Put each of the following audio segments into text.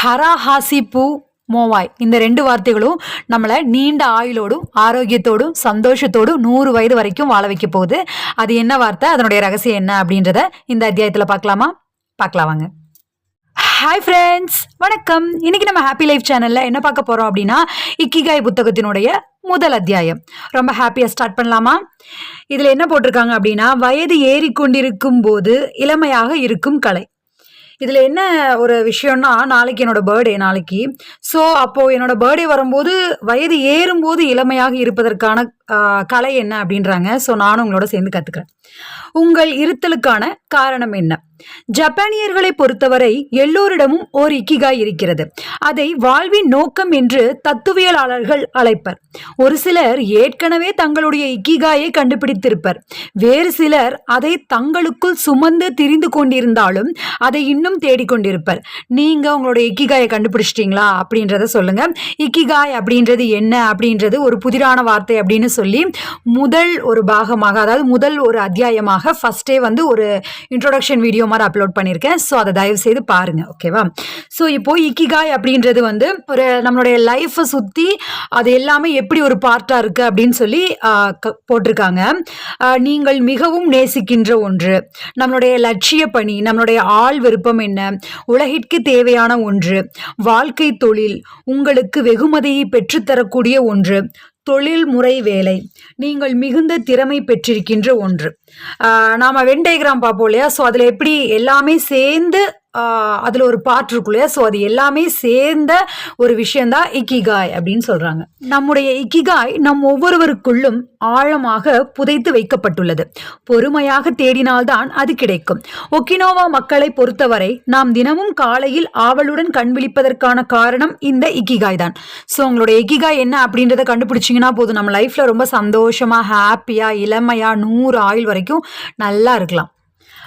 ஹராஹாசிப்பூ மோவாய். இந்த ரெண்டு வார்த்தைகளும் நம்மளை நீண்ட ஆயுளோடும் ஆரோக்கியத்தோடும் சந்தோஷத்தோடும் நூறு வயது வரைக்கும் வாழ வைக்க போகுது. அது என்ன வார்த்தை? அதனுடைய ரகசியம் என்ன அப்படின்றத இந்த அத்தியாயத்தில் பார்க்கலாமா? பார்க்கலாம் வாங்க. ஹாய் ஃப்ரெண்ட்ஸ் வணக்கம். இன்னைக்கு நம்ம ஹாப்பி லைஃப் சேனலில் என்ன பார்க்க போகிறோம் அப்படின்னா இக்கிகாய் புத்தகத்தினுடைய முதல் அத்தியாயம். ரொம்ப ஹாப்பியாக ஸ்டார்ட் பண்ணலாமா? இதில் என்ன போட்டிருக்காங்க அப்படின்னா வயது ஏறிக்கொண்டிருக்கும் போது இளமையாக இருக்கும் கலை. இதில் என்ன ஒரு விஷயம்னா நாளைக்கு என்னோட பர்த்டே நாளைக்கு. ஸோ அப்போது என்னோட பர்த்டே வரும்போது வயது ஏறும்போது இளமையாக இருப்பதற்கான கலை என்ன அப்படின்றாங்க. ஸோ நானும் உங்களோட சேர்ந்து கற்றுக்கிறேன் உங்கள் இருத்தலுக்கான காரணம் என்ன? ஜப்பானியர்களை பொறுத்தவரை எல்லோரிடமும் ஓர் இக்கிகாய் இருக்கிறது. அதை வாழ்வின் நோக்கம் என்று தத்துவியலாளர்கள் அழைப்பர். ஒரு சிலர் ஏற்கனவே தங்களுடைய இக்கிகாயை கண்டுபிடித்திருப்பர். வேறு சிலர் அதை தங்களுக்குள் சுமந்து திரிந்து கொண்டிருந்தாலும் அதை இன்னும் தேடிக்கொண்டிருப்பர் நீங்க உங்களுடைய இக்கிகாயை கண்டுபிடிச்சிட்டீங்களா அப்படின்றத சொல்லுங்க. இக்கிகாய் அப்படின்றது என்ன அப்படின்றது ஒரு புதிரான வார்த்தை அப்படின்னு சொல்லி முதல் ஒரு பாகமாக அதாவது முதல் ஒரு அத்தியாயமாக ஃபஸ்ட்டே வந்து ஒரு இன்ட்ரோடக்ஷன் வீடியோ மாதிரி அப்லோட் பண்ணியிருக்கேன். ஸோ அதை தயவு செய்து பாருங்க ஓகேவா ஸோ இப்போ இக்கிகாய் அப்படின்றது வந்து ஒரு நம்மளுடைய லைஃப்பை சுற்றி அது எல்லாமே எப்படி ஒரு பார்ட்டாக இருக்குது அப்படின்னு சொல்லி க- போட்டிருக்காங்க. நீங்கள் மிகவும் நேசிக்கின்ற ஒன்று நம்மளுடைய லட்சிய பணி நம்மளுடைய ஆள் விருப்பம் என்ன உலகிற்கு தேவையான ஒன்று வாழ்க்கை தொழில் உங்களுக்கு வெகுமதியை பெற்றுத்தரக்கூடிய ஒன்று தொழில்முறை வேலை. நீங்கள் மிகுந்த திறமை பெற்றிருக்கின்ற ஒன்று. நாம் நாம கிராம் பார்ப்போம் இல்லையா? ஸோ அதில் எப்படி எல்லாமே சேர்ந்து அதில் ஒரு பாட்டு இருக்கும் இல்லையா? ஸோ அது எல்லாமே சேர்ந்த ஒரு விஷயந்தான் இக்கிகாய் அப்படின்னு சொல்கிறாங்க நம்முடைய இக்கிகாய் நம் ஒவ்வொருவருக்குள்ளும் ஆழமாக புதைத்து வைக்கப்பட்டுள்ளது. பொறுமையாக தேடினால்தான் அது கிடைக்கும். ஒக்கினோவா மக்களை பொறுத்தவரை நாம் தினமும் காலையில் ஆவலுடன் கண் விழிப்பதற்கான காரணம் இந்த இக்கிகாய் தான் ஸோ உங்களுடைய இக்கிகாய் என்ன அப்படின்றத கண்டுபிடிச்சிங்கன்னா போதும். நம்ம லைஃப்பில் ரொம்ப சந்தோஷமாக ஹாப்பியாக இளமையாக நூறு ஆயுள் வரைக்கும் நல்லா இருக்கலாம்.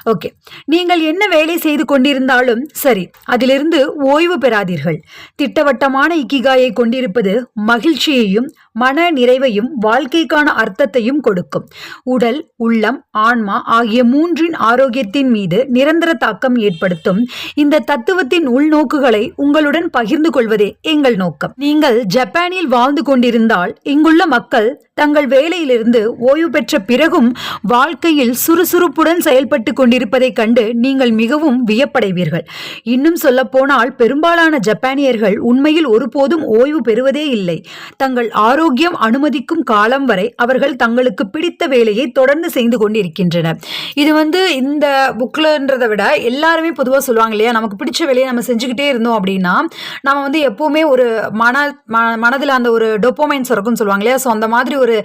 ஓகே. நீங்கள் என்ன வேலை செய்து கொண்டிருந்தாலும் சரி அதிலிருந்து ஓய்வு பெறாதீர்கள். திட்டவட்டமான இக்கிகாயை கொண்டிருப்பது மகிழ்ச்சியையும் மன நிறைவையும் வாழ்க்கைக்கான அர்த்தத்தையும் கொடுக்கும். உடல் உள்ளம் ஆன்மா ஆகிய மூன்றின் ஆரோக்கியத்தின் மீது நிரந்தர தாக்கம் ஏற்படுத்தும். இந்த தத்துவத்தின் உள்நோக்குகளை உங்களுடன் பகிர்ந்து கொள்வதே எங்கள் நோக்கம். நீங்கள் ஜப்பானில் வாழ்ந்து கொண்டிருந்தால் இங்குள்ள மக்கள் தங்கள் வேலையிலிருந்து ஓய்வு பெற்ற பிறகும் வாழ்க்கையில் சுறுசுறுப்புடன் செயல்பட்டு கொண்டிருப்பதைக் கண்டு நீங்கள் மிகவும் வியப்படைவீர்கள். இன்னும் சொல்லப்போனால் பெரும்பாலான ஜப்பானியர்கள் உண்மையில் ஒருபோதும் ஓய்வு பெறுவதே இல்லை. தங்கள் ஆரோக்கியம் அனுமதிக்கும் காலம் வரை அவர்கள் தங்களுக்கு பிடித்த வேலையை தொடர்ந்து செய்து கொண்டிருக்கின்றனர். இது வந்து இந்த புக்லன்றதை விட எல்லாருமே பொதுவாக சொல்லுவாங்க இல்லையா நமக்கு பிடிச்ச வேலையை நம்ம செஞ்சுக்கிட்டே இருந்தோம் அப்படின்னா நம்ம வந்து எப்போவுமே ஒரு மன ம- மனதில் அந்த ஒரு டொப்போமைன் சுரக்கும்னு சொல்லுவாங்க இல்லையா. ஸோ அந்த மாதிரி ஒரு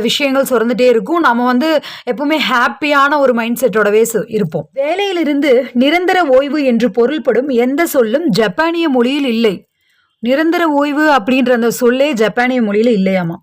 விஷயங்கள் சுரந்துட்டே இருக்கும். நம்ம வந்து எப்பவுமே ஹாப்பியான ஒரு மைண்ட் செட்டோடவே சு- இருப்போம். வேலையிலிருந்து நிரந்தர ஓய்வு என்று பொருள்படும் எந்த சொல்லும் ஜப்பானிய மொழியில் இல்லை. நிரந்தர ஓய்வு அப்படின்ற அந்த சொல்லே ஜப்பானிய மொழியில இல்லையாமா?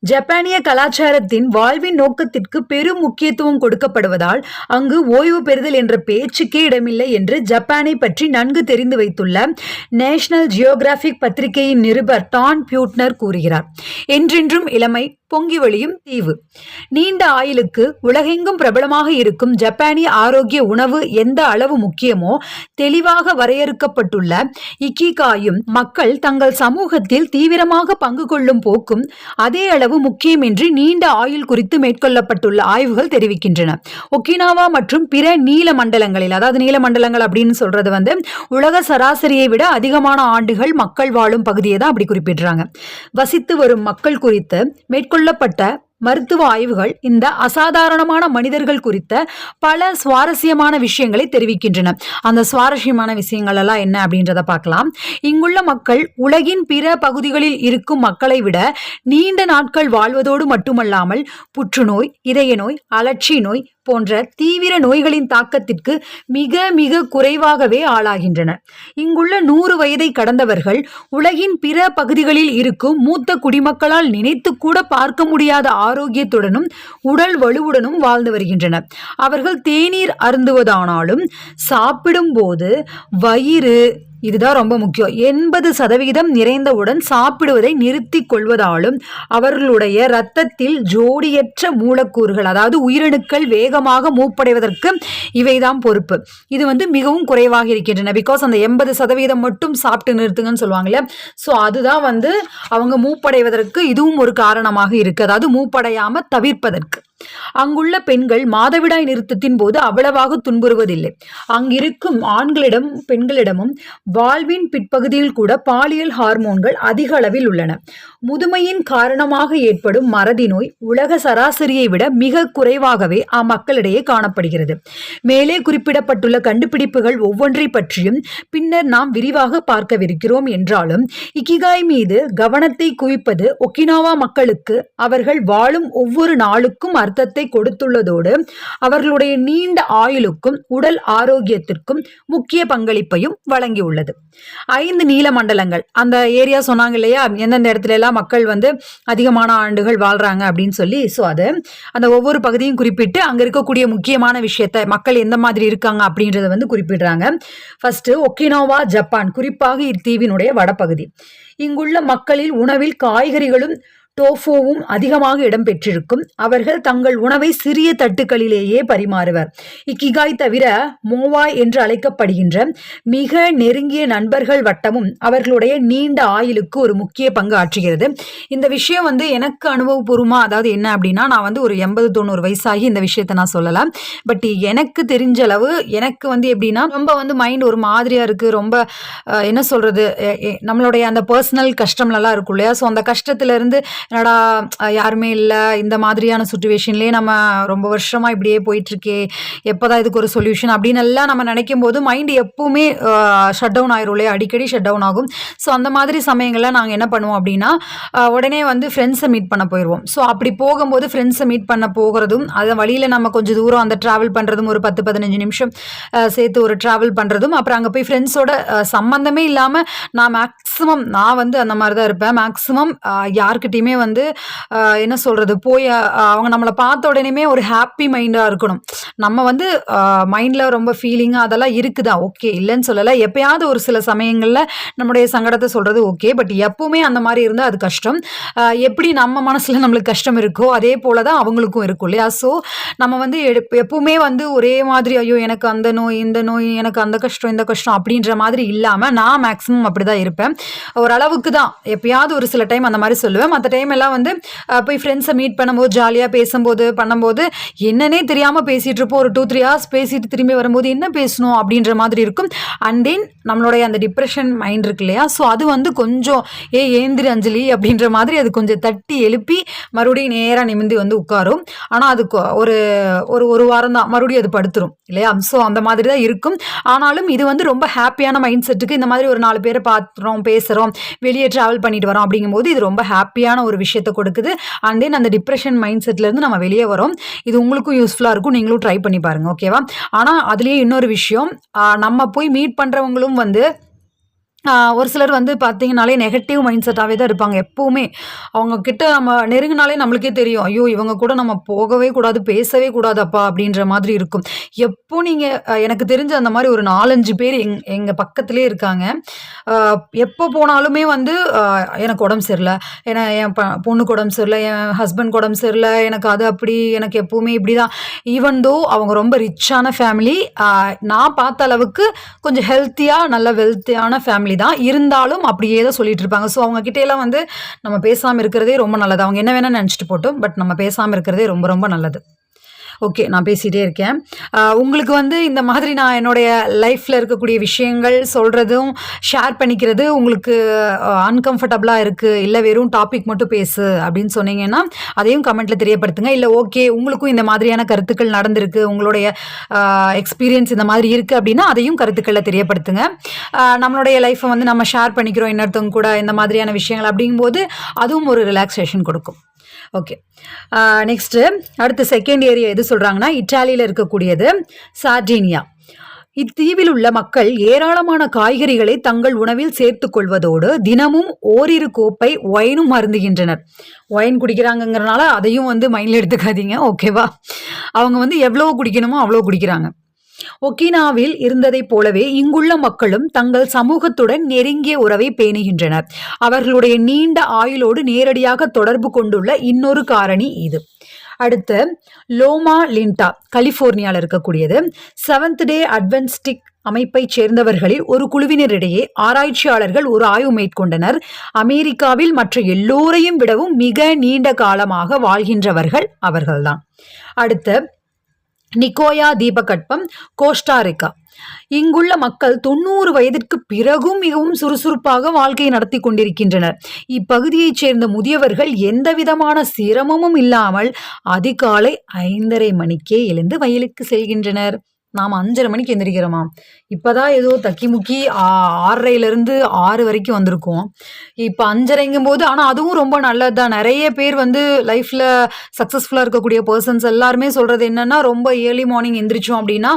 ஜப்பானிய கலாச்சாரத்தின் வாழ்வின் நோக்கத்திற்கு பெரும் முக்கியத்துவம் கொடுக்கப்படுவதால் அங்கு ஓய்வு பெறுதல் என்ற பேச்சுக்கே இடமில்லை என்று ஜப்பானை பற்றி நன்கு தெரிந்து வைத்துள்ள நேஷனல் ஜியோகிராபிக் பத்திரிகையின் நிருபர் டான் பியூட்னர் கூறுகிறார் என்றென்றும் இளமை பொங்கி வழியும் தீவு. நீண்ட ஆயுளுக்கு உலகெங்கும் பிரபலமாக இருக்கும் ஜப்பானிய ஆரோக்கிய உணவு எந்த அளவு முக்கியமோ தெளிவாக வரையறுக்கப்பட்டுள்ள இக்கிகாயும் மக்கள் தங்கள் சமூகத்தில் தீவிரமாக பங்கு கொள்ளும் போக்கும் அதே அளவு முக்கியம் என்று நீண்ட ஆயுள் குறித்து மேற்கொள்ளப்பட்டுள்ள ஆய்வுகள் தெரிவிக்கின்றன. ஒக்கினாவா மற்றும் பிற நீல மண்டலங்களில் அதாவது நீல மண்டலங்கள் அப்படின்னு சொல்றது வந்து உலக சராசரியை விட அதிகமான ஆண்டுகள் மக்கள் வாழும் பகுதியை தான் அப்படி குறிப்பிடுறாங்க. வசித்து வரும் மக்கள் குறித்து மேற்கொள்ளப்பட்ட மருத்துவ ஆய்வுகள் இந்த அசாதாரணமான மனிதர்கள் குறித்த பல சுவாரஸ்யமான விஷயங்களை தெரிவிக்கின்றன. அந்த சுவாரஸ்யமான விஷயங்கள் எல்லாம் என்ன அப்படின்றத பார்க்கலாம். இங்குள்ள மக்கள் உலகின் பிற பகுதிகளில் இருக்கும் மக்களை விட நீண்ட நாட்கள் வாழ்வதோடு மட்டுமல்லாமல் புற்றுநோய் இதய நோய் அலட்சி நோய் போன்ற தீவிர நோய்களின் தாக்கத்திற்கு மிக மிக குறைவாகவே ஆளாகின்றனர் இங்குள்ள நூறு வயதை கடந்தவர்கள் உலகின் பிற பகுதிகளில் இருக்கும் மூத்த குடிமக்களால் நினைத்து கூட பார்க்க முடியாத ஆரோக்கியத்துடனும் உடல் வலுவுடனும் வாழ்ந்து வருகின்றனர். அவர்கள் தேநீர் அருந்துவதானாலும் சாப்பிடும்போது வயிறு இதுதான் ரொம்ப முக்கியம். எண்பது சதவிகிதம் நிறைந்தவுடன் சாப்பிடுவதை நிறுத்தி கொள்வதாலும் அவர்களுடைய இரத்தத்தில் ஜோடியற்ற மூலக்கூறுகள் அதாவது உயிரணுக்கள் வேகமாக மூப்படைவதற்கு இவைதான் பொறுப்பு. இது வந்து மிகவும் குறைவாக இருக்கின்றன. பிகாஸ் அந்த எண்பது சதவீதம் மட்டும் சாப்பிட்டு நிறுத்துங்கன்னு சொல்லுவாங்கல்ல. ஸோ அதுதான் வந்து அவங்க மூப்படைவதற்கு இதுவும் ஒரு காரணமாக இருக்கு. அதாவது மூப்படையாம தவிர்ப்பதற்கு. அங்குள்ள பெண்கள் மாதவிடாய் நிறுத்தத்தின் போது அவ்வளவாக துன்புறுவதில்லை. அங்கிருக்கும் ஆண்களிடம் பெண்களிடமும் வாழ்வின் பிற்பகுதியில் கூட பாலியல் ஹார்மோன்கள் அதிக அளவில் உள்ளன. முதுமையின் காரணமாக ஏற்படும் மறதி நோய் உலக சராசரியை விட மிக குறைவாகவே அம்மக்களிடையே காணப்படுகிறது. மேலே குறிப்பிடப்பட்டுள்ள கண்டுபிடிப்புகள் ஒவ்வொன்றை பற்றியும் பின்னர் நாம் விரிவாக பார்க்கவிருக்கிறோம் என்றாலும் இக்கிகாய் மீது கவனத்தை குவிப்பது ஒக்கினாவா மக்களுக்கு அவர்கள் வாழும் ஒவ்வொரு நாளுக்கும் அர்த்தத்தை கொடுத்துள்ளதோடு அவர்களுடைய நீண்ட ஆயுளுக்கும் உடல் ஆரோக்கியத்திற்கும் முக்கிய பங்களிப்பையும் வழங்கியுள்ளது. ஐந்து நீல மண்டலங்கள். அந்த ஏரியா சொன்னாங்க இல்லையா? எந்தெந்த இடத்துல எல்லாம் மக்கள் வந்து அதிகமான ஆண்டுகள் வாழ்றாங்க அப்படின்னு சொல்லி. ஸோ அது அந்த ஒவ்வொரு பகுதியும் குறிப்பிட்டு அங்க இருக்கக்கூடிய முக்கியமான விஷயத்த மக்கள் எந்த மாதிரி இருக்காங்க அப்படின்றத வந்து குறிப்பிடுறாங்க. ஃபர்ஸ்ட் ஒக்கினோவா ஜப்பான் குறிப்பாக இத்தீவினுடைய வடபகுதி. இங்குள்ள மக்களில் உணவில் காய்கறிகளும் டோஃபோவும் அதிகமாக இடம்பெற்றிருக்கும் அவர்கள் தங்கள் உணவை சிறிய தட்டுக்களிலேயே பரிமாறுவர். இக்கிகாய் தவிர மோவாய் என்று அழைக்கப்படுகின்ற மிக நெருங்கிய நண்பர்கள் வட்டமும் அவர்களுடைய நீண்ட ஆயுளுக்கு ஒரு முக்கிய பங்கு ஆற்றுகிறது. இந்த விஷயம் வந்து எனக்கு அனுபவபூர்வமாக அதாவது என்ன அப்படின்னா நான் வந்து ஒரு எண்பது தொண்ணூறு வயசாகி இந்த விஷயத்தை நான் சொல்லலாம். பட் எனக்கு தெரிஞ்ச அளவு எனக்கு வந்து எப்படின்னா ரொம்ப வந்து மைண்ட் ஒரு மாதிரியாக இருக்குது ரொம்ப என்ன சொல்கிறது நம்மளுடைய அந்த பர்சனல் கஷ்டம்லாம் இருக்கும் இல்லையா? ஸோ அந்த கஷ்டத்துலேருந்து என்னடா யாருமே இல்லை இந்த மாதிரியான சுச்சுவேஷன்லேயே நம்ம ரொம்ப வருஷமாக இப்படியே போயிட்டுருக்கே எப்போ எப்போதான் இதுக்கு ஒரு சொல்யூஷன் அப்படின்னு எல்லாம் நம்ம நினைக்கும் போது மைண்ட் எப்பவுமே ஷட் டவுன் ஆயிரும் இல்லையா? அடிக்கடி ஷட் டவுன் ஆகும். ஸோ அந்த மாதிரி சமயங்களில் நாங்கள் என்ன பண்ணுவோம் அப்படின்னா உடனே வந்து ஃப்ரெண்ட்ஸை மீட் பண்ண போயிடுவோம் ஸோ அப்படி போகும்போது ஃப்ரெண்ட்ஸை மீட் பண்ண போகிறதும் அது வழியில் நம்ம கொஞ்சம் தூரம் அந்த ட்ராவல் பண்ணுறதும் ஒரு பத்து பதினஞ்சு நிமிஷம் சேர்த்து ஒரு ட்ராவல் பண்ணுறதும் அப்புறம் அங்கே போய் ஃப்ரெண்ட்ஸோட சம்மந்தமே இல்லாமல் நான் மேக்ஸிமம் நான் வந்து அந்த மாதிரி தான் இருப்பேன் மேக்ஸிமம் யார்கிட்டயுமே வந்து என்ன சொல்கிறது போய் அவங்க நம்மளை பார்த்த உடனேமே ஒரு ஹாப்பி மைண்டாக இருக்கணும். நம்ம வந்து மைண்டில் ரொம்ப ஃபீலிங்காக அதெல்லாம் இருக்குதா? ஓகே இல்லைன்னு சொல்லலை. எப்பயாவது ஒரு சில சமயங்களில் நம்முடைய சங்கடத்தை சொல்கிறது ஓகே பட் எப்பவுமே அந்த மாதிரி இருந்தால் அது கஷ்டம். எப்படி நம்ம மனசில் நம்மளுக்கு கஷ்டம் இருக்கோ அதே போல தான் அவங்களுக்கும் இருக்கும் இல்லையா? ஸோ நம்ம வந்து எப்பவுமே வந்து ஒரே மாதிரி ஐயோ எனக்கு அந்த நோய் இந்த நோய் எனக்கு அந்த கஷ்டம் இந்த கஷ்டம் அப்படின்ற மாதிரி இல்லாமல் நான் மேக்ஸிமம் அப்படி தான் இருப்பேன். ஓரளவுக்கு தான் எப்பயாவது ஒரு சில டைம் அந்த மாதிரி சொல்லுவேன். மற்ற டைம் எல்லாம் வந்து போய் ஃப்ரெண்ட்ஸை மீட் பண்ணும்போது ஜாலியாக பேசும்போது பண்ணும்போது என்னன்னே தெரியாமல் பேசிகிட்டு இருப்போம். ஒரு டூ த்ரீ ஹவர்ஸ் பேசிட்டு திரும்பி வரும்போது என்ன பேசணும் அப்படின்ற மாதிரி இருக்கும். அண்ட் தென் நம்மளுடைய அந்த டிப்ரெஷன் மைண்ட் இருக்கு இல்லையா? ஸோ அது வந்து கொஞ்சம் ஏ ஏந்திரி அஞ்சலி அப்படின்ற மாதிரி அது கொஞ்சம் தட்டி எழுப்பி மறுபடியும் நேராக நிமிந்து வந்து உட்காரும். ஆனால் அது ஒரு ஒரு ஒரு வாரம் தான். மறுபடியும் அது படுத்துரும் இல்லையா? ஸோ அந்த மாதிரி தான் இருக்கும். ஆனாலும் இது வந்து ரொம்ப ஹாப்பியான மைண்ட் செட்டுக்கு இந்த மாதிரி ஒரு நாலு பேரை பார்த்துறோம் பேசுகிறோம் வெளியே ட்ராவல் பண்ணிட்டு வரோம் அப்படிங்கும்போது இது ரொம்ப ஹாப்பியான ஒரு விஷயத்தை கொடுக்குது. அண்ட் தென் அந்த டிப்ரெஷன் மைண்ட் செட்லேருந்து நம்ம வெளியே வரோம். இது உங்களுக்கும் யூஸ்ஃபுல்லாக இருக்கும். நீங்களும் ட்ரை பண்ணி பாருங்க. ஓகேவா ஆனால் அதுலேயே இன்னொரு விஷயம். நம்ம போய் மீட் பண்ணுறவங்களும் வந்து ஒரு சிலர் வந்து பார்த்தீங்கனாலே நெகட்டிவ் மைண்ட் செட்டாகவே தான் இருப்பாங்க எப்போவுமே. அவங்க கிட்ட நம்ம நெருங்கினாலே நம்மளுக்கே தெரியும். ஐயோ இவங்க கூட நம்ம போகவே கூடாது பேசவே கூடாதப்பா அப்படின்ற மாதிரி இருக்கும். எப்போ நீங்கள் எனக்கு தெரிஞ்ச அந்த மாதிரி ஒரு நாலஞ்சு பேர் எங் எங்கள் பக்கத்துலேயே இருக்காங்க. எப்போ போனாலுமே வந்து எனக்கு உடம்பு சரியில்லை. ஏன்னா என் ப பொண்ணுக்கு உடம்பு சரியில்லை என் ஹஸ்பண்ட் உடம்பு சரியில்லை எனக்கு அது அப்படி எனக்கு எப்போவுமே இப்படி தான். ஈவன் தோ அவங்க ரொம்ப ரிச்சான ஃபேமிலி நான் பார்த்த அளவுக்கு கொஞ்சம் ஹெல்த்தியாக நல்ல வெல்த்தியான ஃபேமிலி தான் இருந்தாலும் அப்படியே தான் சொல்லிட்டு இருப்பாங்க ஸோ அவங்க கிட்டேலாம் வந்து நம்ம பேசாமல் இருக்கிறதே ரொம்ப நல்லது. அவங்க என்ன வேணால் நினச்சிட்டு போட்டோம் பட் நம்ம பேசாமல் இருக்கிறதே ரொம்ப ரொம்ப நல்லது. ஓகே நான் பேசிகிட்டே இருக்கேன். உங்களுக்கு வந்து இந்த மாதிரி நான் என்னுடைய லைஃப்பில் இருக்கக்கூடிய விஷயங்கள் சொல்கிறதும் ஷேர் பண்ணிக்கிறது உங்களுக்கு அன்கம்ஃபர்டபுளாக இருக்குது இல்லை வெறும் டாபிக் மட்டும் பேசு அப்படின்னு சொன்னீங்கன்னா அதையும் கமெண்ட்டில் தெரியப்படுத்துங்க. இல்லை ஓகே உங்களுக்கும் இந்த மாதிரியான கருத்துக்கள் நடந்திருக்கு. உங்களுடைய எக்ஸ்பீரியன்ஸ் இந்த மாதிரி இருக்குது அப்படின்னா அதையும் கருத்துக்களில் தெரியப்படுத்துங்க. நம்மளுடைய லைஃப்பை வந்து நம்ம ஷேர் பண்ணிக்கிறோம் இன்னொருத்தவங்க கூட இந்த மாதிரியான விஷயங்கள் அப்படிங்கும்போது அதுவும் ஒரு ரிலாக்ஸேஷன் கொடுக்கும். ஓகே நெக்ஸ்ட்டு அடுத்து செகண்ட் ஏரியா எது சொல்கிறாங்கன்னா இட்டாலியில் இருக்கக்கூடியது சார்டீனியா. இத்தீவில் உள்ள மக்கள் ஏராளமான காய்கறிகளை தங்கள் உணவில் சேர்த்து கொள்வதோடு தினமும் ஓரிரு கோப்பை ஒயினும் அருந்துகின்றனர். ஒயின் குடிக்கிறாங்கங்கிறனால அதையும் வந்து மைண்டில் எடுத்துக்காதீங்க ஓகேவா அவங்க வந்து எவ்வளோ குடிக்கணுமோ அவ்வளோ குடிக்கிறாங்க. ஒக்கினாவில் இருந்ததைப் போலவே இங்குள்ள மக்களும் தங்கள் சமூகத்துடன் நெருங்கிய உறவை பேணுகின்றனர். அவர்களுடைய நீண்ட ஆயுளோடு நேரடியாக தொடர்பு கொண்டுள்ள இன்னொரு காரணி இது. அடுத்து லோமா லிண்டா கலிபோர்னியாவில் இருக்கக்கூடியது. செவன்த் டே அட்வென்ஸ்டிக் அமைப்பைச் சேர்ந்தவர்களில் ஒரு குழுவினரிடையே ஆராய்ச்சியாளர்கள் ஒரு ஆய்வு மேற்கொண்டனர். அமெரிக்காவில் மற்ற எல்லோரையும் விடவும் மிக நீண்ட காலமாக வாழ்கின்றவர்கள் அவர்கள்தான். அடுத்து நிக்கோயா தீபகற்பம் கோஸ்டாரிக்கா இங்குள்ள மக்கள் தொண்ணூறு வயதிற்கு பிறகும் மிகவும் சுறுசுறுப்பாக வாழ்க்கையை நடத்தி கொண்டிருக்கின்றனர். இப்பகுதியைச் சேர்ந்த முதியவர்கள் எந்த விதமான சிரமமும் இல்லாமல் அதிகாலை ஐந்தரை மணிக்கே எழுந்து வயலுக்கு செல்கின்றனர். நாம் அஞ்சரை மணிக்கு எந்திரிக்கிறோமா. இப்போதான் ஏதோ தக்கி முக்கி ஆறரைலேருந்து ஆறு வரைக்கும் வந்திருக்கோம். இப்போ அஞ்சரைங்கும் போது ஆனால் அதுவும் ரொம்ப நல்லது தான் நிறைய பேர் வந்து லைஃப்பில் சக்ஸஸ்ஃபுல்லாக இருக்கக்கூடிய பர்சன்ஸ் எல்லாருமே சொல்கிறது என்னென்னா ரொம்ப ஏர்லி மார்னிங் எந்திரிச்சோம் அப்படின்னா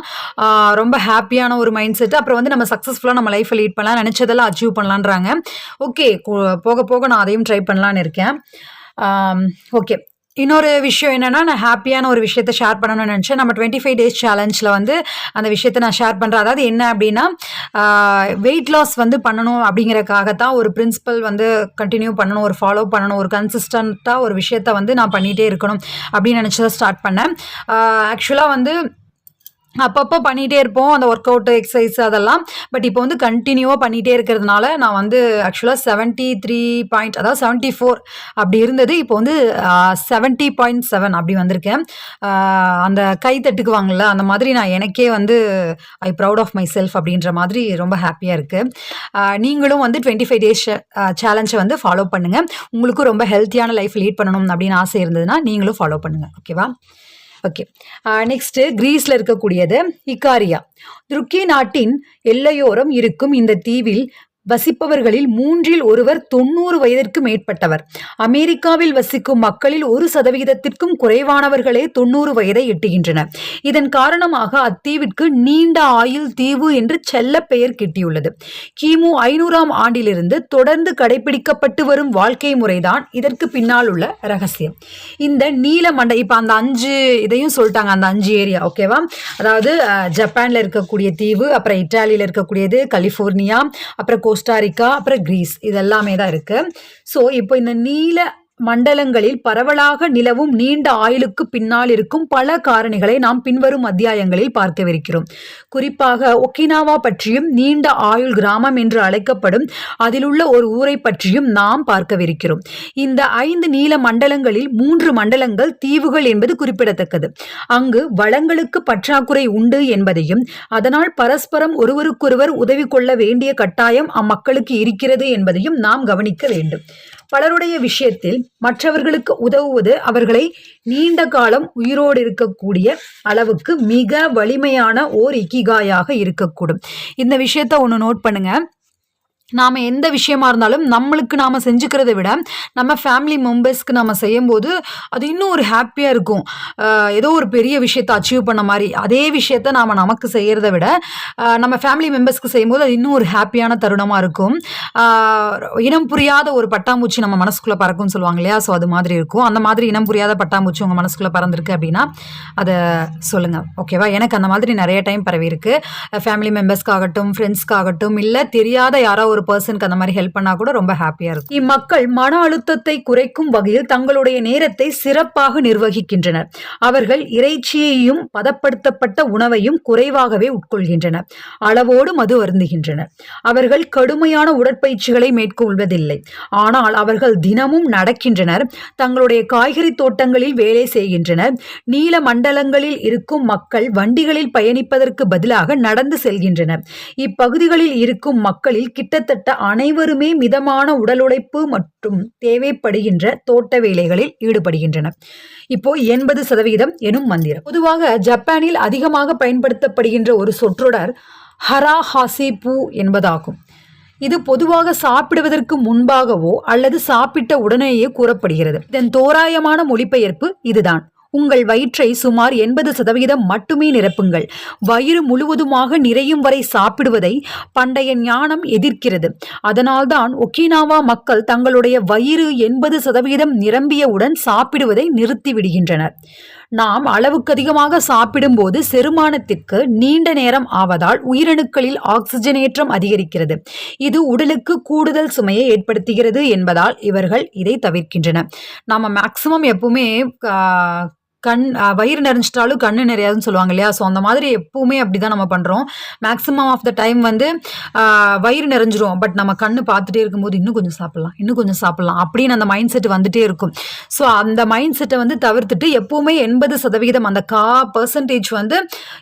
ரொம்ப ஹாப்பியான ஒரு மைண்ட் செட் அப்புறம் வந்து நம்ம சக்ஸஸ்ஃபுல்லாக நம்ம லைஃப்பை லீட் பண்ணலாம். நினச்சதெல்லாம் அச்சீவ் பண்ணலான்றாங்க. ஓகே போக போக நான் அதையும் ட்ரை பண்ணலான்னு இருக்கேன். ஓகே. இன்னொரு விஷயம் என்னென்னா நான் ஹாப்பியான ஒரு விஷயத்த ஷேர் பண்ணணும்னு நினச்சேன். நம்ம டுவெண்ட்டி ஃபைவ் டேஸ் சேலஞ்சில் வந்து அந்த விஷயத்த நான் ஷேர் பண்ணுறேன் அதாவது என்ன அப்படின்னா வெயிட் லாஸ் வந்து பண்ணணும் அப்படிங்கிறக்காகத்தான் ஒரு பிரின்சிபல் வந்து கண்டினியூ பண்ணணும் ஒரு ஃபாலோ பண்ணணும் ஒரு கன்சிஸ்டண்ட்டாக ஒரு விஷயத்த வந்து நான் பண்ணிகிட்டே இருக்கணும் அப்படின்னு நினச்சி தான் ஸ்டார்ட் பண்ணேன் ஆக்சுவலாக வந்து அப்பப்போ பண்ணிகிட்டே இருப்போம் அந்த ஒர்க் அவுட் எக்ஸசைஸ் அதெல்லாம். பட் இப்போ வந்து கண்டினியூவாக பண்ணிகிட்டே இருக்கிறதுனால நான் வந்து ஆக்சுவலாக செவன்ட்டி த்ரீ பாயிண்ட் அதாவது செவன்ட்டி ஃபோர் அப்படி இருந்தது. இப்போ வந்து செவன்ட்டி பாயிண்ட் செவன் அப்படி வந்திருக்கேன். அந்த கை தட்டுக்குவாங்கள்ல அந்த மாதிரி நான் எனக்கே வந்து I proud of myself அப்படின்ற மாதிரி ரொம்ப ஹாப்பியாக இருக்குது நீங்களும் வந்து டுவெண்ட்டி ஃபைவ் டேஸ் சேலஞ்சை வந்து ஃபாலோ பண்ணுங்கள் உங்களுக்கும் ரொம்ப ஹெல்த்தியான லைஃப் லீட் பண்ணணும் அப்படின்னு ஆசை இருந்ததுன்னா நீங்களும் ஃபாலோ பண்ணுங்கள் ஓகேவா ஓகே நெக்ஸ்ட்டு கிரீஸில் இருக்கக்கூடியது இக்காரியா துருக்கி நாட்டின் எல்லையோரம் இருக்கும் இந்த தீவில் வசிப்பவர்களில் மூன்றில் ஒருவர் தொண்ணூறு வயதிற்கு மேற்பட்டவர். அமெரிக்காவில் வசிக்கும் மக்களில் ஒரு சதவிகிதத்திற்கும் குறைவானவர்களே தொண்ணூறு வயதை எட்டுகின்றனர். இதன் காரணமாக அத்தீவிற்கு நீண்ட ஆயுள் தீவு என்று செல்ல பெயர் கிட்டியுள்ளது. கிமு ஐநூறாம் ஆண்டிலிருந்து தொடர்ந்து கடைபிடிக்கப்பட்டு வரும் வாழ்க்கை முறைதான் இதற்கு பின்னால் உள்ள ரகசியம். இந்த நீல மண்டை இப்போ அந்த அஞ்சு இதையும் சொல்லிட்டாங்க அந்த அஞ்சு ஏரியா ஓகேவா அதாவது ஜப்பானில் இருக்கக்கூடிய தீவு அப்புறம் இட்டாலியில் இருக்கக்கூடியது கலிஃபோர்னியா அப்புறம் கோஸ்டாரிக்கா அப்புறம் கிரீஸ் இது எல்லாமே தான் இருக்குது ஸோ இப்போ இந்த நீல மண்டலங்களில் பரவலாக நிலவும் நீண்ட ஆயுளுக்கு பின்னால் இருக்கும் பல காரணிகளை நாம் பின்வரும் அத்தியாயங்களில் பார்க்கவிருக்கிறோம். குறிப்பாக ஒக்கினாவா பற்றியும் நீண்ட ஆயுள் கிராமம் என்று அழைக்கப்படும் அதிலுள்ள ஒரு ஊரை பற்றியும் நாம் பார்க்கவிருக்கிறோம். இந்த ஐந்து நீல மண்டலங்களில் மூன்று மண்டலங்கள் தீவுகள் என்பது குறிப்பிடத்தக்கது. அங்கு வளங்களுக்கு பற்றாக்குறை உண்டு என்பதையும் அதனால் பரஸ்பரம் ஒருவருக்கொருவர் உதவி கொள்ள வேண்டிய கட்டாயம் அம்மக்களுக்கு இருக்கிறது என்பதையும் நாம் கவனிக்க வேண்டும். பலருடைய விஷயத்தில் மற்றவர்களுக்கு உதவுவது அவர்களை நீண்ட காலம் உயிரோடு இருக்கக்கூடிய அளவுக்கு மிக வலிமையான ஓர் இக்கிகாயாக இருக்கக்கூடும். இந்த விஷயத்த ஒன்று நோட் பண்ணுங்க. நாம் எந்த விஷயமா இருந்தாலும் நம்மளுக்கு நாம் செஞ்சுக்கிறத விட நம்ம ஃபேமிலி மெம்பர்ஸ்க்கு நம்ம செய்யும்போது அது இன்னும் ஒரு ஹாப்பியாக இருக்கும். ஏதோ ஒரு பெரிய விஷயத்தை அச்சீவ் பண்ண மாதிரி. அதே விஷயத்த நாம் நமக்கு செய்கிறத விட நம்ம ஃபேமிலி மெம்பர்ஸ்க்கு செய்யும்போது அது இன்னும் ஒரு ஹாப்பியான தருணமாக இருக்கும். இனம் புரியாத ஒரு பட்டாம்பூச்சி நம்ம மனசுக்குள்ளே பறக்கும்னு சொல்லுவாங்க இல்லையா? ஸோ அது மாதிரி இருக்கும். அந்த மாதிரி இனம் புரியாத பட்டாம்பூச்சி உங்கள் மனசுக்குள்ளே பறந்துருக்கு அப்படின்னா அதை சொல்லுங்கள் ஓகேவா எனக்கு அந்த மாதிரி நிறைய டைம் பரவி இருக்கு ஃபேமிலி மெம்பர்ஸ்க்காகட்டும் ஃப்ரெண்ட்ஸ்க்காகட்டும் இல்லை தெரியாத யாரோ ஒரு பர்சனுக்கு அந்த மாதிரி ஹெல்ப் பண்ணா கூட ரொம்ப ஹாப்பியாக இருக்கும். இம்மக்கள் மன அழுத்தத்தை குறைக்கும் வகையில் தங்களுடைய நேரத்தை சிறப்பாக நிர்வகிக்கின்றனர். அவர்கள் இறைச்சியையும் பதப்படுத்தப்பட்ட உணவையும் குறைவாகவே உட்கொள்கின்றனர். அளவோடு மது அருந்துகின்றனர். அவர்கள் கடுமையான உடற்பயிற்சிகளை மேற்கொள்வதில்லை. ஆனால் அவர்கள் தினமும் நடக்கின்றனர். தங்களுடைய காய்கறி தோட்டங்களில் வேலை செய்கின்றனர். நீல மண்டலங்களில் இருக்கும் மக்கள் வண்டிகளில் பயணிப்பதற்கு பதிலாக நடந்து செல்கின்றனர். இப்பகுதிகளில் இருக்கும் மக்களில் கிட்டத்தட்ட அனைவருமே மிதமான உடல் உழைப்பு மற்றும் தேவைப்படுகின்ற தோட்ட வேலைகளில் ஈடுபடுகின்றனர். இப்போ எண்பது சதவிகிதம் எனும் மந்திரம். பொதுவாக ஜப்பானில் அதிகமாக பயன்படுத்தப்படுகின்ற ஒரு சொற்றொடர் ஹரா ஹாசி பூ என்பதாகும். இது பொதுவாக சாப்பிடுவதற்கு முன்பாகவோ அல்லது சாப்பிட்ட உடனேயே கூறப்படுகிறது. இதன் தோராயமான மொழிபெயர்ப்பு இதுதான். உங்கள் வயிற்றை சுமார் எண்பது சதவிகிதம் மட்டுமே நிரப்புங்கள். வயிறு முழுவதுமாக நிறையும் வரை சாப்பிடுவதை பண்டைய ஞானம் எதிர்க்கிறது. அதனால்தான் ஒக்கினாவா மக்கள் தங்களுடைய வயிறு எண்பது சதவிகிதம் நிரம்பியவுடன் சாப்பிடுவதை நிறுத்திவிடுகின்றனர் நாம் அளவுக்கு அதிகமாக சாப்பிடும்போது செரிமானத்திற்கு நீண்ட நேரம் ஆவதால் உயிரணுக்களில் ஆக்சிஜனேற்றம் அதிகரிக்கிறது. இது உடலுக்கு கூடுதல் சுமையை ஏற்படுத்துகிறது என்பதால் இவர்கள் இதை தவிர்க்கின்றனர். நம்ம மேக்சிமம் எப்பவுமே கண் வயிறு நிறைஞ்சிட்டாலும் கண்ணு நிறையாதுன்னு சொல்லுவாங்க இல்லையா? ஸோ அந்த மாதிரி எப்பவுமே அப்படிதான் நம்ம பண்றோம். மேக்ஸிமம் ஆஃப் த டைம் வந்து வயிறு நிறைஞ்சிரும். பட் நம்ம கண்ணு பார்த்துட்டே இருக்கும்போது இன்னும் கொஞ்சம் சாப்பிடலாம் இன்னும் கொஞ்சம் சாப்பிடலாம் அப்படின்னு அந்த மைண்ட் செட் வந்துட்டே இருக்கும். ஸோ அந்த மைண்ட் செட்டை வந்து தவிர்த்துட்டு எப்பவுமே எண்பது சதவிகிதம் அந்த கா பர்சன்டேஜ் வந்து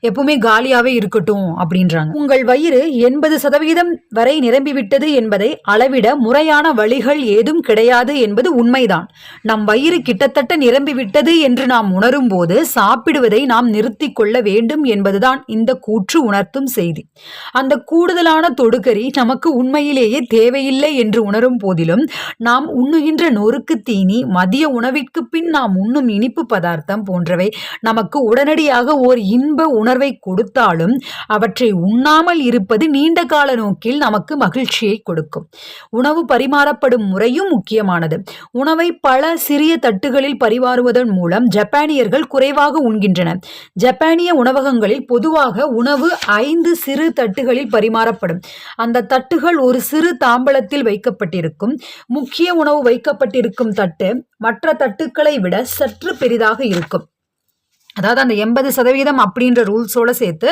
எப்பவுமே காலியாகவே இருக்கட்டும் அப்படின்றாங்க. உங்கள் வயிறு எண்பது சதவிகிதம் வரை நிரம்பிவிட்டது என்பதை அளவிட முறையான வழிகள் ஏதும் கிடையாது என்பது உண்மைதான். நம் வயிறு கிட்டத்தட்ட நிரம்பிவிட்டது என்று நாம் உணர் போது சாப்பிடுவதை நாம் நிறுத்தி கொள்ள வேண்டும் என்பதுதான் இந்த கூற்று உணர்த்தும் செய்தி. அந்த கூடுதலான தொடுகரி நமக்கு உண்மையிலேயே தேவையில்லை என்று உணரும் போதிலும் நாம் உண்ணுகின்ற நொறுக்கு தீனி மதிய உணவிற்கு பின் நாம் உண்ணும் இனிப்பு பதார்த்தம் போன்றவை நமக்கு உடனடியாக ஓர் இன்ப உணர்வை கொடுத்தாலும் அவற்றை உண்ணாமல் இருப்பது நீண்ட கால நோக்கில் நமக்கு மகிழ்ச்சியை கொடுக்கும். உணவு பரிமாறப்படும் முறையும் முக்கியமானது. உணவை பல சிறிய தட்டுகளில் பரிமாறுவதன் மூலம் இந்தியர்கள் குறைவாக உண்கின்றனர் ஜப்பானிய உணவகங்களில் பொதுவாக உணவு ஐந்து சிறு தட்டுகளில் பரிமாறப்படும். அந்த தட்டுகள் ஒரு சிறு தாம்பலத்தில் வைக்கப்பட்டிருக்கும். முக்கிய உணவு வைக்கப்பட்டிருக்கும் தட்டு மற்ற தட்டுக்களை விட சற்று பெரிதாக இருக்கும். அதாவது அந்த எண்பது சதவீதம் அப்படின்ற ரூல்ஸோடு சேர்த்து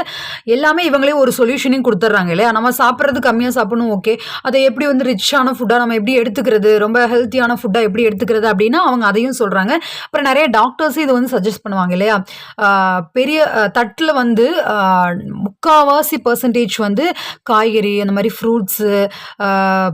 எல்லாமே இவங்களே ஒரு சொல்யூஷனையும் கொடுத்துட்றாங்க இல்லையா? நம்ம சாப்பிட்றது கம்மியாக சாப்பிடணும் ஓகே. அதை எப்படி வந்து ரிச்சான ஃபுட்டாக நம்ம எப்படி எடுத்துக்கிறது ரொம்ப ஹெல்த்தியான ஃபுட்டாக எப்படி எடுத்துக்கிறது அப்படின்னா அவங்க அதையும் சொல்கிறாங்க அப்புறம் நிறைய டாக்டர்ஸும் இது வந்து சஜஸ்ட் பண்ணுவாங்க இல்லையா? பெரிய தட்டில் வந்து முக்கால்வாசி பர்சன்டேஜ் வந்து காய்கறி அந்த மாதிரி ஃப்ரூட்ஸு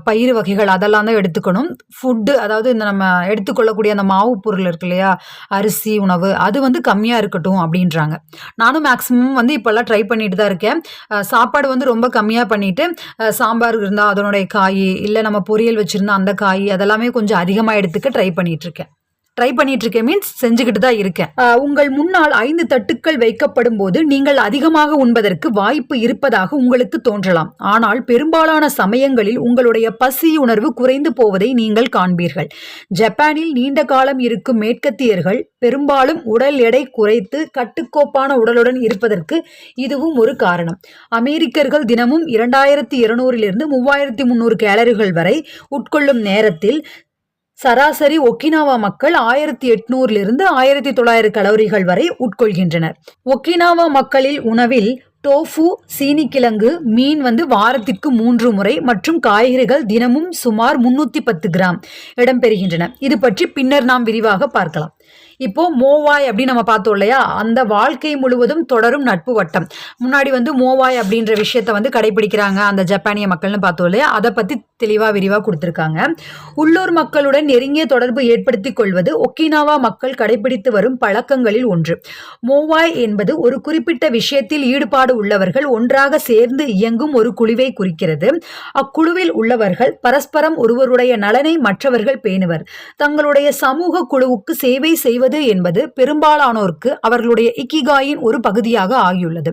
பயிர் வகைகள் அதெல்லாம் தான் எடுத்துக்கணும். ஃபுட்டு அதாவது இந்த நம்ம எடுத்துக்கொள்ளக்கூடிய அந்த மாவு பொருள் இருக்கு இல்லையா? அரிசி உணவு அது வந்து கம்மியாக இருக்கட்டும் அப்படின்றாங்க. நானும் மேக்ஸிமம் வந்து இப்போல்லாம் ட்ரை பண்ணிட்டு தான் இருக்கேன். சாப்பாடு வந்து ரொம்ப கம்மியாக பண்ணிட்டு சாம்பார் இருந்தால் அதனுடைய காய் இல்லை நம்ம பொரியல் வச்சுருந்தா அந்த காய் அதெல்லாமே கொஞ்சம் அதிகமாக எடுத்துக்க ட்ரை பண்ணிகிட்ருக்கேன் இருக்கேன். ட்ரை பண்ணிட்டு இருக்கேன் மீன்ஸ் செஞ்சுக்கிட்டு தான் இருக்கேன். உங்கள் முன்னால் ஐந்து தட்டுக்கள் வைக்கப்படும் போது நீங்கள் அதிகமாக உண்பதற்கு வாய்ப்பு இருப்பதாக உங்களுக்கு தோன்றலாம். ஆனால் பெரும்பாலான சமயங்களில் உங்களுடைய பசி உணர்வு குறைந்து போவதை நீங்கள் காண்பீர்கள். ஜப்பானில் நீண்ட காலம் இருக்கும் மேற்கத்தியர்கள் பெரும்பாலும் உடல் எடை குறைத்து கட்டுக்கோப்பான உடலுடன் இருப்பதற்கு இதுவும் ஒரு காரணம். அமெரிக்கர்கள் தினமும் இரண்டாயிரத்தி இருநூறிலிருந்து மூவாயிரத்தி முந்நூறு கேலரிகள் வரை உட்கொள்ளும் நேரத்தில் சராசரி ஒக்கினாவா மக்கள் ஆயிரத்தி எட்நூறிலிருந்து ஆயிரத்தி தொள்ளாயிரம் கலோரிகள் வரை உட்கொள்கின்றனர். ஒக்கினாவா மக்களில் உணவில் டோஃபு சீனிக்கிழங்கு மீன் வந்து வாரத்திற்கு மூன்று முறை மற்றும் காய்கறிகள் தினமும் சுமார் முன்னூற்றி பத்து கிராம் இடம்பெறுகின்றன. இது பற்றி பின்னர் நாம் விரிவாக பார்க்கலாம். இப்போ மோவாய் அப்படின்னு நம்ம பார்த்தோம் இல்லையா? அந்த வாழ்க்கை முழுவதும் தொடரும் நட்பு வட்டம். முன்னாடி வந்து மோவாய் அப்படின்ற விஷயத்த வந்து கடைபிடிக்கிறாங்க அந்த ஜப்பானிய மக்கள்னு பார்த்தோம் இல்லையா? அதை பத்தி தெளிவா விரிவா கொடுத்துருக்காங்க. உள்ளூர் மக்களுடன் நெருங்கிய தொடர்பு ஏற்படுத்தி கொள்வது ஒக்கினாவா மக்கள் கடைபிடித்து வரும் பழக்கங்களில் ஒன்று. மோவாய் என்பது ஒரு குறிப்பிட்ட விஷயத்தில் ஈடுபாடு உள்ளவர்கள் ஒன்றாக சேர்ந்து இயங்கும் ஒரு குழுவை குறிக்கிறது. அக்குழுவில் உள்ளவர்கள் பரஸ்பரம் ஒருவருடைய நலனை மற்றவர்கள் பேணுவர். தங்களுடைய சமூக குழுவுக்கு சேவை செய்வது என்பது பெரும்பாலானோருக்கு அவர்களுடைய இக்கிகாயின் ஒரு பகுதியாக ஆகியுள்ளது.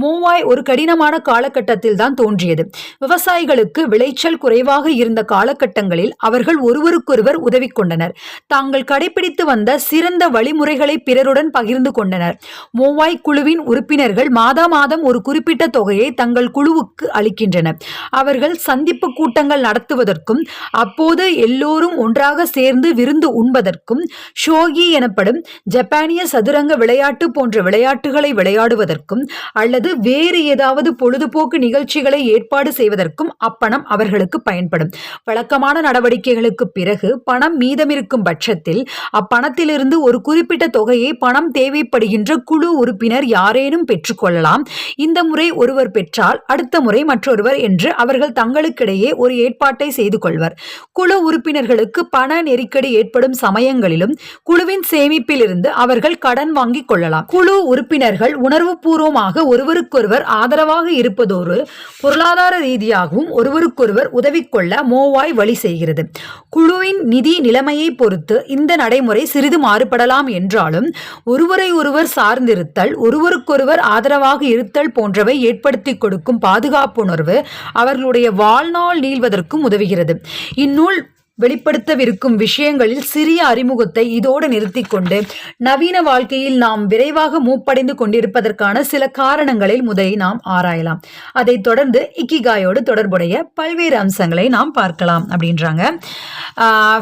மோவாய் ஒரு கடினமான காலகட்டத்தில் தான் தோன்றியது. விவசாயிகளுக்கு விளைச்சல் குறைவாக இருந்த காலகட்டங்களில் அவர்கள் ஒருவருக்கொருவர் உதவி கொண்டனர். தாங்கள் கடைபிடித்து வந்த சிறந்த வழிமுறைகளை பிறருடன் பகிர்ந்து கொண்டனர். மோவாய் குழுவின் உறுப்பினர்கள் மாதா மாதம் ஒரு குறிப்பிட்ட தொகையை தங்கள் குழுவுக்கு அளிக்கின்றனர். அவர்கள் சந்திப்பு கூட்டங்கள் நடத்துவதற்கும் அப்போது எல்லோரும் ஒன்றாக சேர்ந்து விருந்து உண்பதற்கும் ஷோகி என எனப்படும் ஜப்பானிய சதுரங்க விளையாட்டு போன்ற விளையாட்டுகளை விளையாடுவதற்கும் அல்லது வேறு ஏதாவது பொழுதுபோக்கு நிகழ்ச்சிகளை ஏற்பாடு செய்வதற்கும் அப்பணம் அவர்களுக்கு பயன்படும். வழக்கமான நடவடிக்கைகளுக்கு பிறகு பணம் மீதமிருக்கும் பட்சத்தில் அப்பணத்திலிருந்து ஒரு குறிப்பிட்ட தொகையை பணம் தேவைப்படுகின்ற குழு உறுப்பினர் யாரேனும் பெற்றுக்கொள்ளலாம் இந்த முறை ஒருவர் பெற்றால் அடுத்த முறை மற்றொருவர் என்று அவர்கள் தங்களுக்கிடையே ஒரு ஏற்பாட்டை செய்து கொள்வர். குழு உறுப்பினர்களுக்கு பண நெருக்கடி ஏற்படும் சமயங்களிலும் குழுவின் சேமிப்பிலிருந்து அவர்கள் கடன் வாங்கிக் கொள்ளலாம். குழு உறுப்பினர்கள் உணர்வுபூர்வமாக ஒருவருக்கொருவர் ஆதரவாக இருப்பதோடு பொருளாதார ரீதியாகவும் ஒருவருக்கொருவர் உதவி கொள்ள மோவாய் வழி செய்கிறது. குழுவின் நிதி நிலைமையை பொறுத்து இந்த நடைமுறை சிறிது மாறுபடலாம் என்றாலும் ஒருவரை ஒருவர் சார்ந்திருத்தல் ஒருவருக்கொருவர் ஆதரவாக இருத்தல் போன்றவை ஏற்படுத்தி கொடுக்கும் பாதுகாப்புணர்வு அவர்களுடைய வாழ்நாள் நீள்வதற்கும் உதவுகிறது. இந்நூல் வெளிப்படுத்தவிருக்கும் விஷயங்களில் சிறிய அறிமுகத்தை இதோடு நிறுத்திக்கொண்டு நவீன வாழ்க்கையில் நாம் விரைவாக மூப்படைந்து கொண்டிருப்பதற்கான சில காரணங்களில் முதலில் நாம் ஆராயலாம். அதைத் தொடர்ந்து இக்கிகாயோடு தொடர்புடைய பல்வேறு அம்சங்களை நாம் பார்க்கலாம் அப்படின்றாங்க.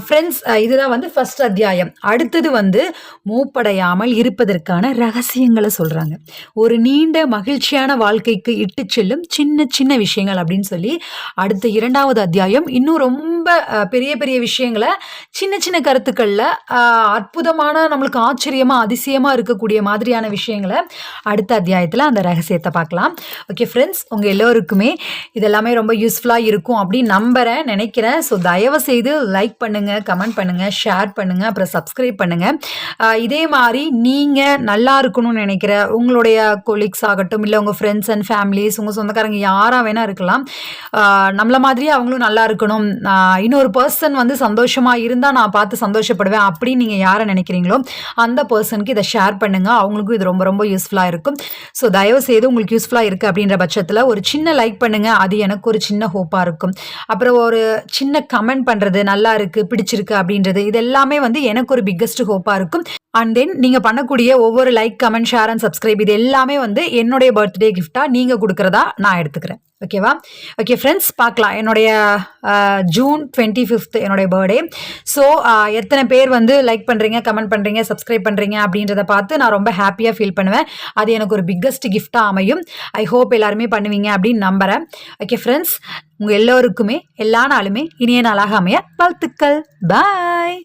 ஃப்ரெண்ட்ஸ் இதுதான் வந்து ஃபர்ஸ்ட் அத்தியாயம். அடுத்தது வந்து மூப்படையாமல் இருப்பதற்கான ரகசியங்களை சொல்கிறாங்க ஒரு நீண்ட மகிழ்ச்சியான வாழ்க்கைக்கு இட்டு செல்லும் சின்ன சின்ன விஷயங்கள் அப்படின்னு சொல்லி அடுத்த இரண்டாவது அத்தியாயம் இன்னும் ரொம்ப ரொம்ப பெரிய பெரிய விஷயங்களை சின்ன சின்ன கருத்துக்களில் அற்புதமான நம்மளுக்கு ஆச்சரியமாக அதிசயமாக இருக்கக்கூடிய மாதிரியான விஷயங்களை அடுத்த அத்தியாயத்தில் அந்த ரகசியத்தை பார்க்கலாம் ஓகே ஃப்ரெண்ட்ஸ் உங்கள் எல்லோருக்குமே இதெல்லாமே ரொம்ப யூஸ்ஃபுல்லாக இருக்கும் அப்படின்னு நம்புகிறேன் நினைக்கிறேன். ஸோ தயவு செய்து லைக் பண்ணுங்கள் கமெண்ட் பண்ணுங்கள் ஷேர் பண்ணுங்கள் அப்புறம் சப்ஸ்கிரைப் பண்ணுங்கள் இதே மாதிரி நீங்கள் நல்லா இருக்கணும்னு நினைக்கிற உங்களுடைய கொலீக்ஸ் ஆகட்டும் இல்லை உங்கள் ஃப்ரெண்ட்ஸ் அண்ட் ஃபேமிலிஸ் உங்கள் சொந்தக்காரங்க யாராக வேணால் இருக்கலாம். நம்மள மாதிரியே அவங்களும் நல்லா இருக்கணும். இன்னொரு பர்சன் வந்து சந்தோஷமாக இருந்தால் நான் பார்த்து சந்தோஷப்படுவேன் அப்படின்னு நீங்கள் யாரை நினைக்கிறீங்களோ அந்த பர்சனுக்கு இதை ஷேர் பண்ணுங்கள் அவங்களுக்கும் இது ரொம்ப ரொம்ப யூஸ்ஃபுல்லாக இருக்கும். ஸோ தயவு செய்து உங்களுக்கு யூஸ்ஃபுல்லாக இருக்குது அப்படின்ற பட்சத்தில் ஒரு சின்ன லைக் பண்ணுங்கள் அது எனக்கு ஒரு சின்ன ஹோப்பாக இருக்கும். அப்புறம் ஒரு சின்ன கமெண்ட் பண்ணுறது நல்லா இருக்குது பிடிச்சிருக்கு அப்படின்றது இது எல்லாமே வந்து எனக்கு ஒரு பிக்கஸ்ட் ஹோப்பாக இருக்கும். அண்ட் தென் நீங்கள் பண்ணக்கூடிய ஒவ்வொரு like comment share and subscribe இது எல்லாமே வந்து என்னுடைய பர்த்டே கிஃப்டாக நீங்கள் கொடுக்குறதா நான் எடுத்துக்கிறேன். ஓகேவா ஓகே ஃப்ரெண்ட்ஸ் பார்க்கலாம். என்னுடைய ஜூன் டுவெண்ட்டி ஃபிஃப்த் என்னுடைய பர்த்டே ஸோ எத்தனை பேர் வந்து லைக் பண்ணுறீங்க கமெண்ட் பண்ணுறீங்க சப்ஸ்கிரைப் பண்ணுறீங்க அப்படின்றத பார்த்து நான் ரொம்ப ஹாப்பியாக ஃபீல் பண்ணுவேன். அது எனக்கு ஒரு பிக்கஸ்ட் கிஃப்டாக அமையும். ஐ ஹோப் எல்லாருமே பண்ணுவீங்க அப்படின்னு நம்புகிறேன் ஓகே ஃப்ரெண்ட்ஸ் உங்கள் எல்லோருக்குமே எல்லா நாளுமே இனிய நாளாக அமைய வாழ்த்துக்கள். பாய்